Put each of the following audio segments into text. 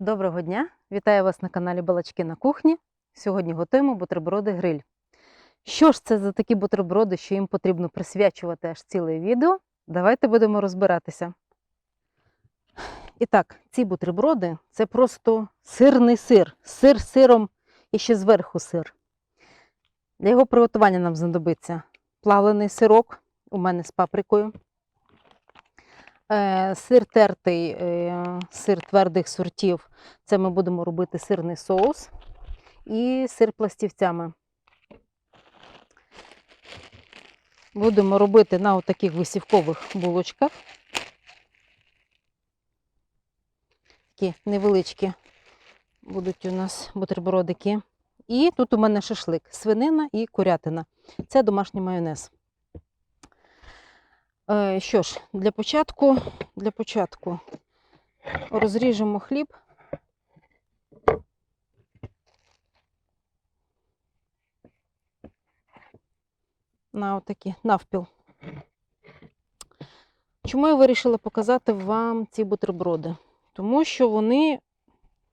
Доброго дня! Вітаю вас на каналі Балачки на кухні. Сьогодні готуємо бутерброди гриль. Що ж це за такі бутерброди, що їм потрібно присвячувати аж ціле відео? Давайте будемо розбиратися. І так, ці бутерброди це просто сирний сир, сир з сиром і ще зверху сир. Для його приготування нам знадобиться плавлений сирок, у мене з паприкою. Е, Сир тертий, е, сир твердих сортів. Це ми будемо робити сирний соус і сир пластівцями. Будемо робити на таких висівкових булочках. Такі невеличкі будуть у нас бутербродики. І тут у мене шашлик, свинина і курятина. Це домашній майонез. Е, Що ж, для початку, для початку розріжемо хліб. На отакі навпіл. Чому я вирішила показати вам ці бутерброди? Тому що вони,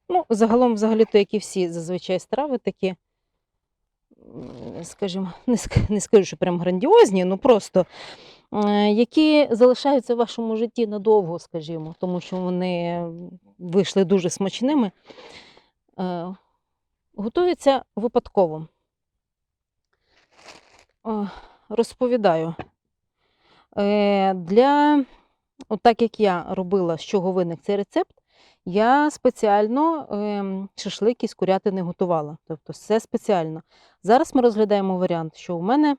ну, загалом, взагалі-то, як і всі зазвичай страви такі, скажімо, не, скажу, що прям грандіозні, ну просто які залишаються в вашому житті надовго, скажімо, тому що вони вийшли дуже смачними, е, готуються випадково. Розповідаю. Е, Для, от так як я робила, з чого виник цей рецепт, я спеціально ем, шашлик із курятини готувала. Тобто все спеціально. Зараз ми розглядаємо варіант, що у мене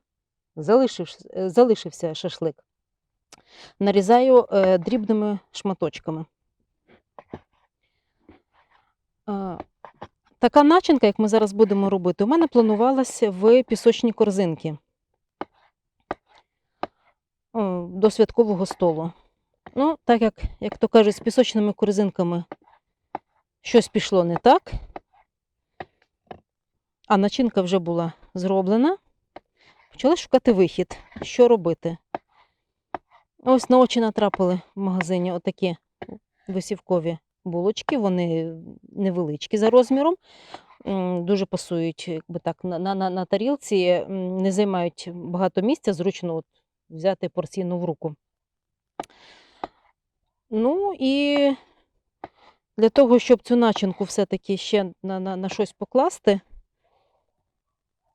залишився, е, залишився шашлик. Нарізаю е, дрібними шматочками. Е, така начинка, як ми зараз будемо робити, у мене планувалася в пісочні корзинки до святкового столу. Ну, так як, як то кажуть, з пісочними корзинками щось пішло не так, а начинка вже була зроблена. Почали шукати вихід, що робити. Ось на очі натрапили в магазині отакі висівкові булочки, вони невеличкі за розміром, дуже пасують якби так, на, на, на, тарілці, не займають багато місця, зручно от, взяти порційну в руку. Ну і для того, щоб цю начинку все-таки ще на, на, на щось покласти,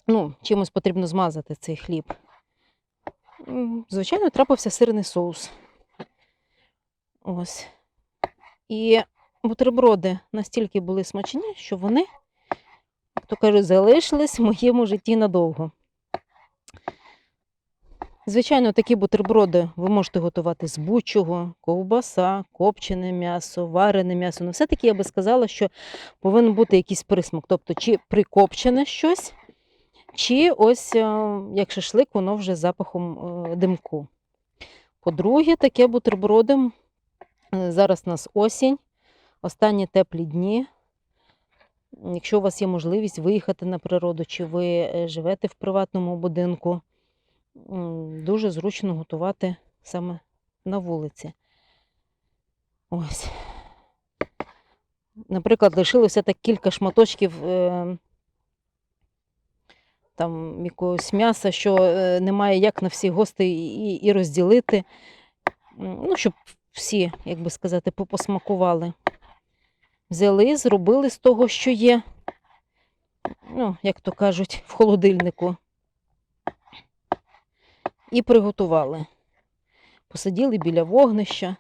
ну, чимось потрібно змазати цей хліб. Звичайно, трапився сирний соус. Ось. І бутерброди настільки були смачні, що вони, як то кажуть, залишились в моєму житті надовго. Звичайно, такі бутерброди ви можете готувати з будь-чого, ковбаса, копчене м'ясо, варене м'ясо. Ну, все-таки я би сказала, що повинен бути якийсь присмак. Тобто, чи прикопчене щось, чи ось е, як шашлик, воно вже з запахом е, димку. По-друге, таке бутерброди. е, Зараз у нас осінь, останні теплі дні. Якщо у вас є можливість виїхати на природу, чи ви живете в приватному будинку, дуже зручно готувати саме на вулиці. Ось. Наприклад, лишилося так кілька шматочків там якогось м'яса, що е, немає як на всі гости і, і розділити. Ну, щоб всі, як би сказати, посмакували. Взяли, зробили з того, що є, ну, як то кажуть, в холодильнику. І приготували. Посиділи біля вогнища.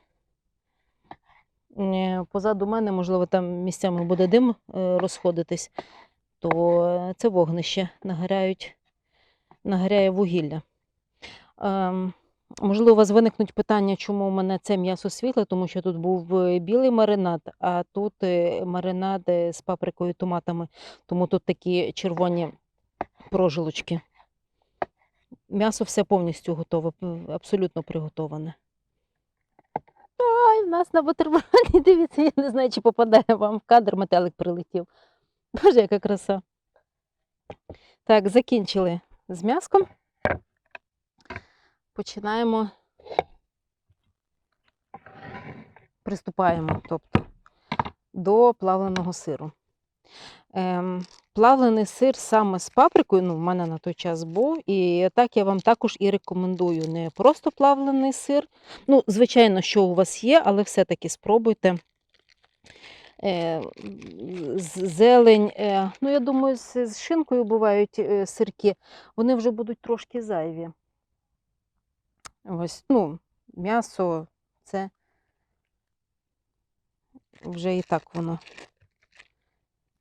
Е, Позаду мене, можливо, там місцями буде дим е, розходитись, то це вогнище нагоряють, нагоряє вугілля. Ем, Можливо, у вас виникнуть питання, чому у мене це м'ясо світле, тому що тут був е, білий маринад, а тут е, маринад з паприкою і томатами, тому тут такі червоні прожилочки. М'ясо все повністю готове, абсолютно приготоване. Ай, в нас на бутерброді, дивіться, я не знаю, чи попадає вам в кадр, метелик прилетів. Боже, яка краса. Так, закінчили з м'яском. Починаємо. Приступаємо. Тобто до плавленого сиру. Ем, плавлений сир саме з паприкою, ну, в мене на той час був, і так я вам також і рекомендую. Не просто плавлений сир. Ну, звичайно, що у вас є, але все-таки спробуйте. Е, зелень, е, ну, я думаю, з, з шинкою бувають е, сирки, вони вже будуть трошки зайві. Ось, ну, м'ясо, це вже і так воно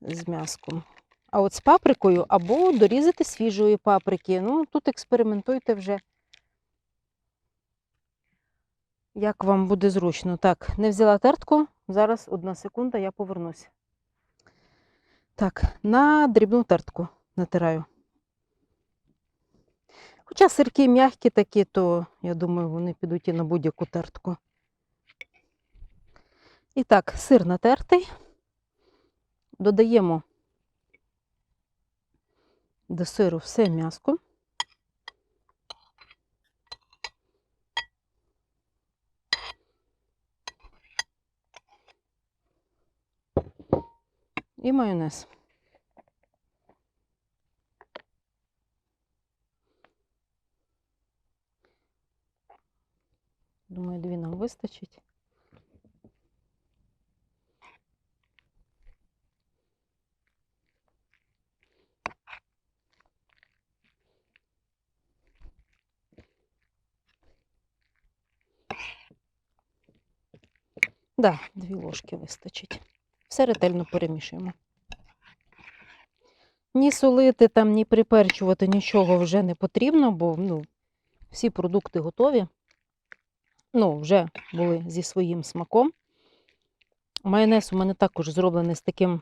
з м'яском. А от з паприкою або дорізати свіжої паприки. Ну, тут експериментуйте вже, як вам буде зручно. Так, не взяла тертку. Зараз одна секунда, я повернусь. Так, на дрібну тертку натираю. Хоча сирки м'які такі, то я думаю, вони підуть і на будь-яку тертку. І так, сир натертий. Додаємо до сиру все м'яско. І майонез. Думаю, дві нам вистачить. Да, дві ложки вистачить. Все ретельно перемішуємо. Ні солити там, ні приперчувати нічого вже не потрібно, бо ну, всі продукти готові. Ну, вже були зі своїм смаком. Майонез у мене також зроблений з таким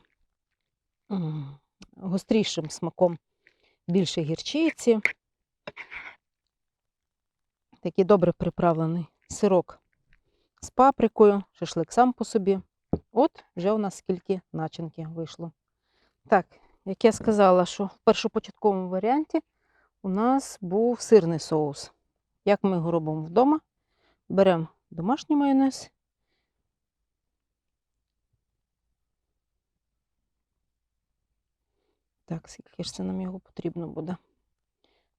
гострішим смаком. Більше гірчиці. Такий добре приправлений сирок з паприкою, шашлик сам по собі. От вже у нас скільки начинки вийшло. Так, як я сказала, що в першопочатковому варіанті у нас був сирний соус. Як ми його робимо вдома? Беремо домашній майонез. Так, скільки ж це нам його потрібно буде?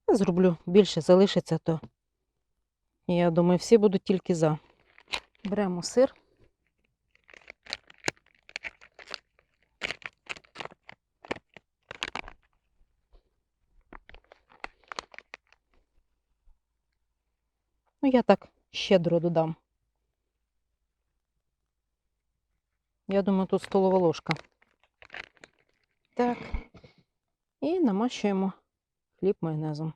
Я зроблю більше залишиться, то я думаю, всі будуть тільки за. Беремо сир. Ну, я так щедро додам. Я думаю, тут столова ложка. Так. І намащуємо хліб майонезом.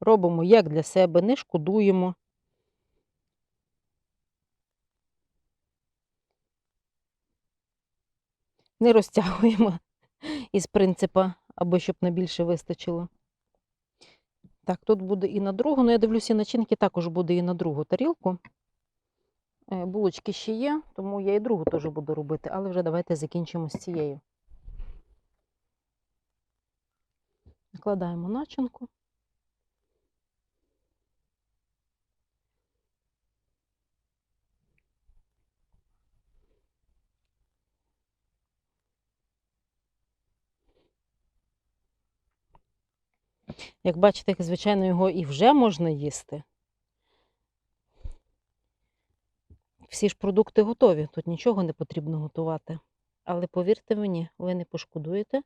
Робимо як для себе, не шкодуємо. Не розтягуємо із принципа, або щоб на більше вистачило. Так, тут буде і на другу, ну я дивлюся, начинки також буде і на другу тарілку. Е, Булочки ще є, тому я і другу теж буду робити, але вже давайте закінчимо з цією. Накладаємо начинку. Як бачите, звичайно, його і вже можна їсти. Всі ж продукти готові, тут нічого не потрібно готувати. Але повірте мені, ви не пошкодуєте.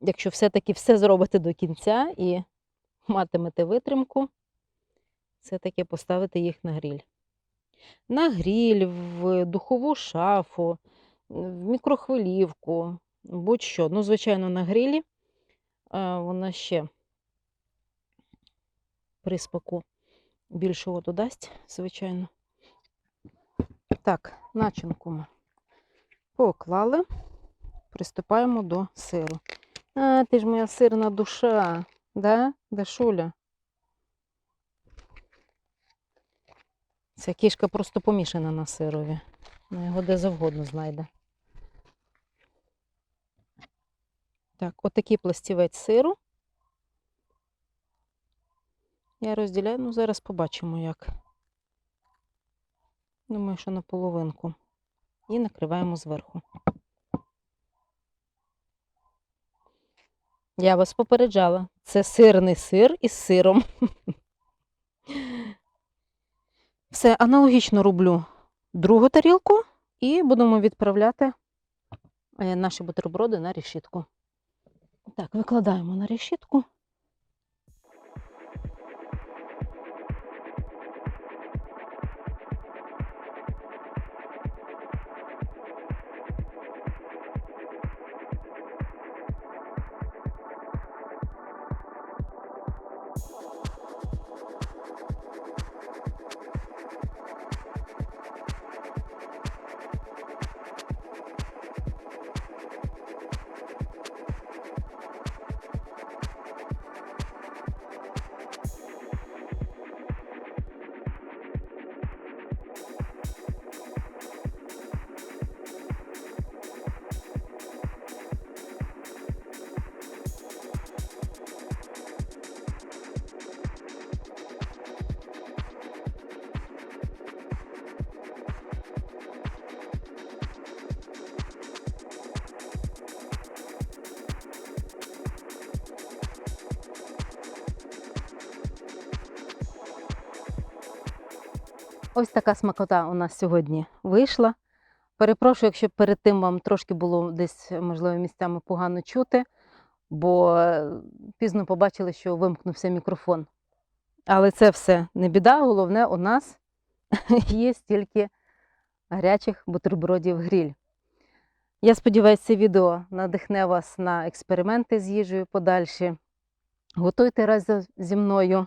Якщо все-таки все зробите до кінця і матимете витримку, все-таки поставити їх на гріль. На гріль, в духову шафу, в мікрохвилівку, будь-що. Ну, звичайно, на грілі вона ще приспаку більшого додасть, звичайно. Так, начинку ми поклали, приступаємо до сиру. А, ти ж моя сирна душа, да, Дашуля? Ця кішка просто помішана на сирові. Вона його де завгодно знайде. Так, отакий пластівець сиру. Я розділяю, ну зараз побачимо як. Думаю, що на половинку. і накриваємо зверху. Я вас попереджала. Це сирний сир із сиром. Все, аналогічно роблю другу тарілку і будемо відправляти е, наші бутерброди на решітку. Так, викладаємо на решітку. Ось така смакота у нас сьогодні вийшла. Перепрошую, якщо перед тим вам трошки було десь, можливо, місцями погано чути, бо е, пізно побачили, що вимкнувся мікрофон. Але це все не біда. Головне, у нас є стільки гарячих бутербродів гріль. Я сподіваюся, це відео надихне вас на експерименти з їжею подальші. Готуйте разом зі мною